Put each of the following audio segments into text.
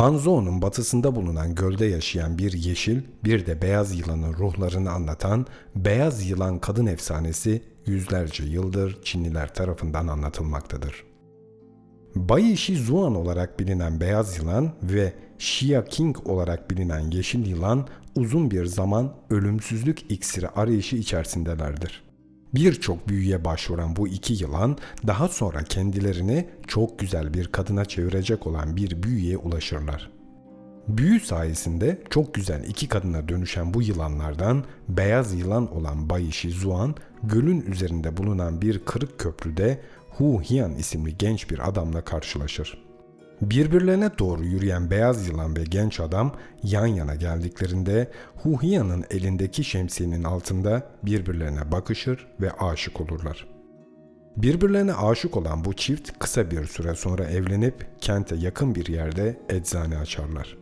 Hanzou'nun batısında bulunan gölde yaşayan bir yeşil, bir de beyaz yılanın ruhlarını anlatan Beyaz Yılan Kadın Efsanesi yüzlerce yıldır Çinliler tarafından anlatılmaktadır. Baishi Zuan olarak bilinen beyaz yılan ve Xia King olarak bilinen yeşil yılan uzun bir zaman ölümsüzlük iksiri arayışı içerisindelerdir. Birçok büyüye başvuran bu iki yılan daha sonra kendilerini çok güzel bir kadına çevirecek olan bir büyüye ulaşırlar. Büyü sayesinde çok güzel iki kadına dönüşen bu yılanlardan beyaz yılan olan Bayishi Zuan, gölün üzerinde bulunan bir kırık köprüde Hu Hian isimli genç bir adamla karşılaşır. Birbirlerine doğru yürüyen beyaz yılan ve genç adam yan yana geldiklerinde Hu Hian'ın elindeki şemsiyenin altında birbirlerine bakışır ve aşık olurlar. Birbirlerine aşık olan bu çift kısa bir süre sonra evlenip kente yakın bir yerde eczane açarlar.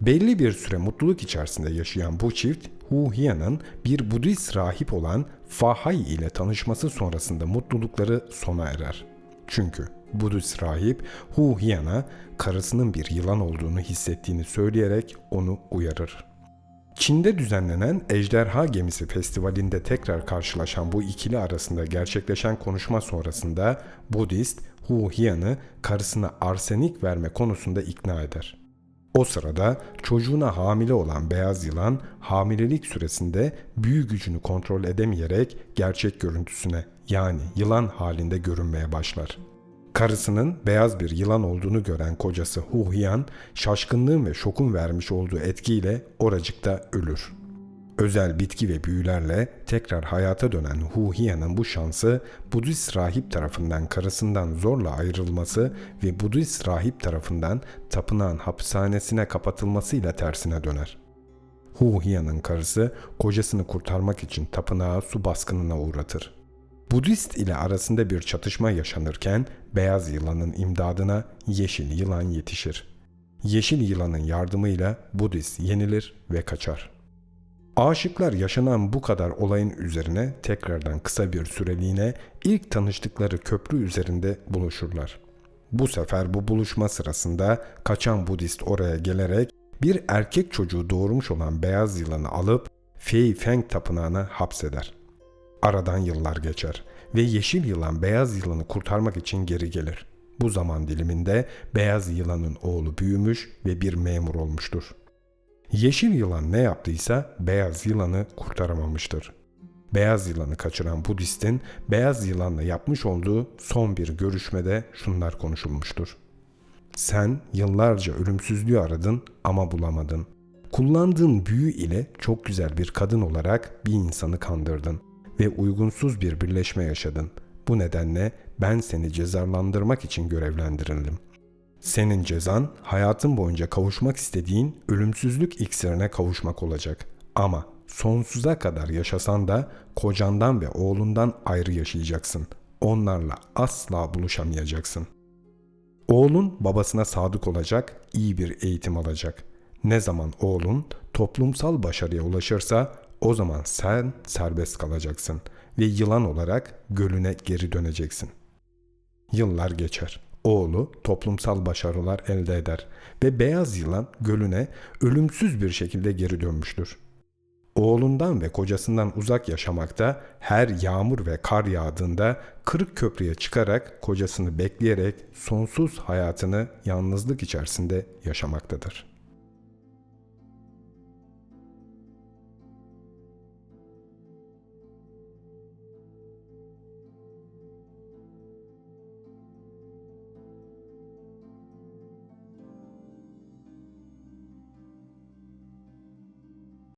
Belli bir süre mutluluk içerisinde yaşayan bu çift, Hu Hian'ın bir Budist rahip olan Fa Hai ile tanışması sonrasında mutlulukları sona erer. Çünkü Budist rahip Hu Hian'a karısının bir yılan olduğunu hissettiğini söyleyerek onu uyarır. Çin'de düzenlenen Ejderha Gemisi Festivali'nde tekrar karşılaşan bu ikili arasında gerçekleşen konuşma sonrasında Budist Hu Hian'ı karısına arsenik verme konusunda ikna eder. O sırada çocuğuna hamile olan beyaz yılan hamilelik süresinde büyü gücünü kontrol edemeyerek gerçek görüntüsüne yani yılan halinde görünmeye başlar. Karısının beyaz bir yılan olduğunu gören kocası Hu Hian, şaşkınlığın ve şokun vermiş olduğu etkiyle oracıkta ölür. Özel bitki ve büyülerle tekrar hayata dönen Hu Hian'ın bu şansı Budist rahip tarafından karısından zorla ayrılması ve Budist rahip tarafından tapınağın hapishanesine kapatılmasıyla tersine döner. Hu Hian'ın karısı kocasını kurtarmak için tapınağı su baskınına uğratır. Budist ile arasında bir çatışma yaşanırken beyaz yılanın imdadına yeşil yılan yetişir. Yeşil yılanın yardımıyla Budist yenilir ve kaçar. Aşıklar yaşanan bu kadar olayın üzerine tekrardan kısa bir süreliğine ilk tanıştıkları köprü üzerinde buluşurlar. Bu sefer bu buluşma sırasında kaçan Budist oraya gelerek bir erkek çocuğu doğurmuş olan beyaz yılanı alıp Fei Feng tapınağına hapseder. Aradan yıllar geçer ve yeşil yılan beyaz yılanı kurtarmak için geri gelir. Bu zaman diliminde beyaz yılanın oğlu büyümüş ve bir memur olmuştur. Yeşil yılan ne yaptıysa beyaz yılanı kurtaramamıştır. Beyaz yılanı kaçıran Budist'in beyaz yılanla yapmış olduğu son bir görüşmede şunlar konuşulmuştur. Sen yıllarca ölümsüzlüğü aradın ama bulamadın. Kullandığın büyü ile çok güzel bir kadın olarak bir insanı kandırdın ve uygunsuz bir birleşme yaşadın. Bu nedenle ben seni cezalandırmak için görevlendirildim. Senin cezan hayatın boyunca kavuşmak istediğin ölümsüzlük iksirine kavuşmak olacak. Ama sonsuza kadar yaşasan da kocandan ve oğlundan ayrı yaşayacaksın. Onlarla asla buluşamayacaksın. Oğlun babasına sadık olacak, iyi bir eğitim alacak. Ne zaman oğlun toplumsal başarıya ulaşırsa o zaman sen serbest kalacaksın ve yılan olarak gölüne geri döneceksin. Yıllar geçer. Oğlu toplumsal başarılar elde eder ve beyaz yılan gölüne ölümsüz bir şekilde geri dönmüştür. Oğlundan ve kocasından uzak yaşamakta her yağmur ve kar yağdığında kırık köprüye çıkarak kocasını bekleyerek sonsuz hayatını yalnızlık içerisinde yaşamaktadır.